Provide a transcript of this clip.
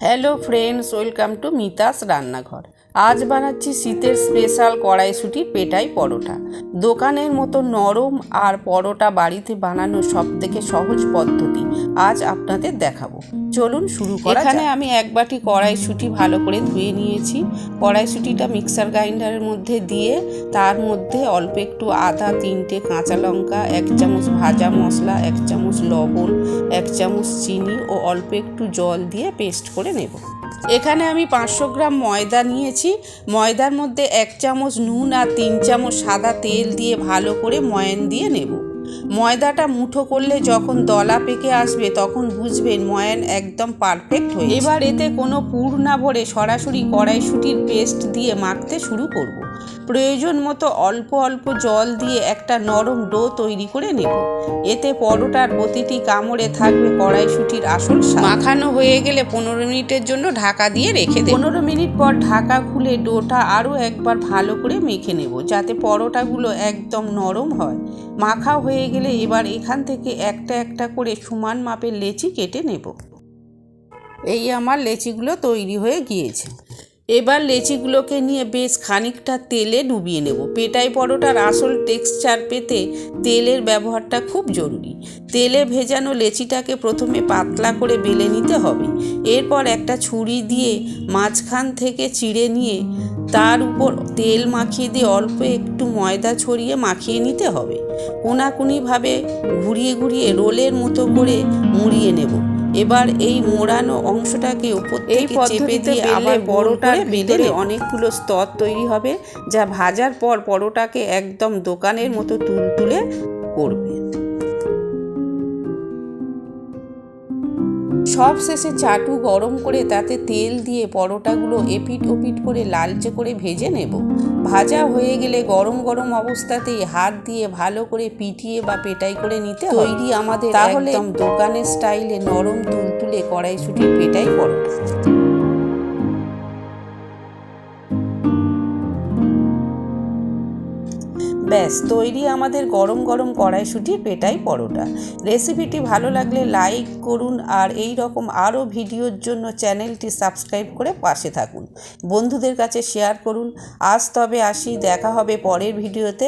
Hello friends welcome to Mita's রান্নাঘর। আজ বানাচ্ছি শীতের স্পেশাল কড়াইশুটির পেটাই পরোটা। দোকানের মতো নরম আর পরোটা বাড়িতে বানানোর সব থেকে সহজ পদ্ধতি আজ আপনাদের দেখাবো। চলুন শুরু করা এখানে আমি এক বাটি কড়াইশুটি ভালো করে ধুয়ে নিয়েছি। কড়াইশুটিটা মিক্সার গ্রাইন্ডারের মধ্যে দিয়ে তার মধ্যে অল্প একটু আদা, তিনটে কাঁচা লঙ্কা, এক চামচ ভাজা মশলা, এক চামচ লবণ, এক চামচ চিনি ও অল্প একটু জল দিয়ে পেস্ট করে নেব। এখানে আমি পাঁচশো গ্রাম ময়দা নিয়েছি। ময়দার মধ্যে এক চামচ নুন আর তিন চামচ সাদা তেল দিয়ে ভালো করে ময়ান দিয়ে নেব। ময়দাটা মুঠো করলে যখন দলা পেকে আসবে, তখন বুঝবেন ময়ান একদম পারফেক্ট হয়ে এবার এতে কোনো পুর না ভরে সরাসরি কড়াইশুটির পেস্ট দিয়ে মাখতে শুরু করব। প্রয়োজন মতো অল্প অল্প জল দিয়ে একটা নরম ডো তৈরি করে নেব। এতে পরোটার প্রতিটি কামড়ে থাকবে কড়াইশুটির আসল। মাখানো হয়ে গেলে পনেরো মিনিটের জন্য ঢাকা দিয়ে রেখে দেব। পনেরো মিনিট পর ঢাকা খুলে ডোটা আরও একবার ভালো করে মেখে নেব যাতে পরোটাগুলো একদম নরম হয়। মাখা হয়ে গেলে এবার এখান থেকে একটা একটা করে সমান মাপের লেচি কেটে নেব। এই আমার লেচিগুলো তৈরি হয়ে গিয়েছে। এবার লেচিগুলোকে নিয়ে বেশ খানিকটা তেলে ডুবিয়ে নেব। পেটাই পরোটার আসল টেক্সচার পেতে তেলের ব্যবহারটা খুব জরুরি। তেলে ভেজানো লেচিটাকে প্রথমে পাতলা করে বেলে নিতে হবে। এরপর একটা ছুরি দিয়ে মাঝখান থেকে চিড়ে নিয়ে তার উপর তেল মাখিয়ে দিয়ে অল্প একটু ময়দা ছড়িয়ে মাখিয়ে নিতে হবে। কোনাকুনিভাবে ঘুরিয়ে ঘুরিয়ে রোলের মতো করে মুড়িয়ে নেব। এবার এই মোড়ানো অংশটাকে উপর এই চেপে দিয়ে আবার পরোটার ভিতরে অনেকগুলো স্তর তৈরি হবে যা ভাজার পর পরোটাকে একদম দোকানের মতো তুলতুলে করবে। সব শেষে চাটু গরম করে তাতে তেল দিয়ে পরোটাগুলো এপিট ওপিট করে লালচে করে ভেজে নেব। ভাজা হয়ে গেলে গরম গরম অবস্থাতেই হাত দিয়ে ভালো করে পিটিয়ে বা পেটাই করে নিতে তৈরি আমাদের তাহলে একদম দোকানের স্টাইলে নরম তুলতুলে কড়াইশুটির পেটাই পরোটা। ব্যাস, তৈরি আমাদের গরম গরম কড়াইশুটির পেটাই পরোটা। রেসিপিটি ভালো লাগলে লাইক করুন আর এই রকম আরও ভিডিওর জন্য চ্যানেলটি সাবস্ক্রাইব করে পাশে থাকুন। বন্ধুদের কাছে শেয়ার করুন। আজ তবে আসি, দেখা হবে পরের ভিডিওতে।